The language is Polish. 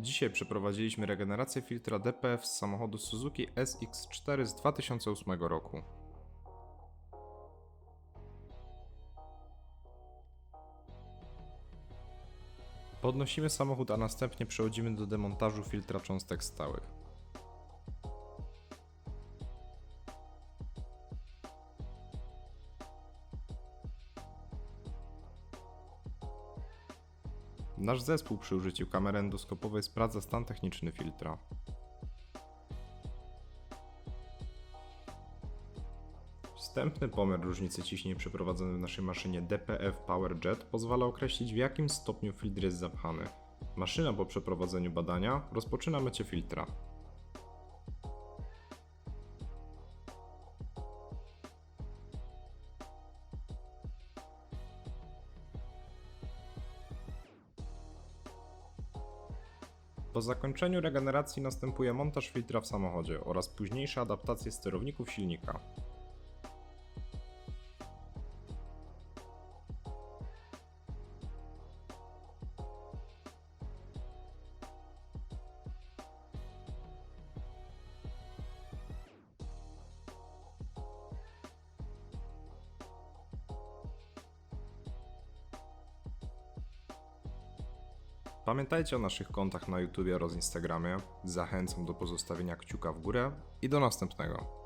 Dzisiaj przeprowadziliśmy regenerację filtra DPF z samochodu Suzuki SX4 z 2008 roku. Podnosimy samochód, a następnie przechodzimy do demontażu filtra cząstek stałych. Nasz zespół przy użyciu kamery endoskopowej sprawdza stan techniczny filtra. Wstępny pomiar różnicy ciśnień przeprowadzony w naszej maszynie DPF PowerJet pozwala określić w jakim stopniu filtr jest zapchany. Maszyna po przeprowadzeniu badania rozpoczyna mycie filtra. Po zakończeniu regeneracji następuje montaż filtra w samochodzie oraz późniejsza adaptacja sterowników silnika. Pamiętajcie o naszych kontach na YouTube oraz Instagramie. Zachęcam do pozostawienia kciuka w górę i do następnego.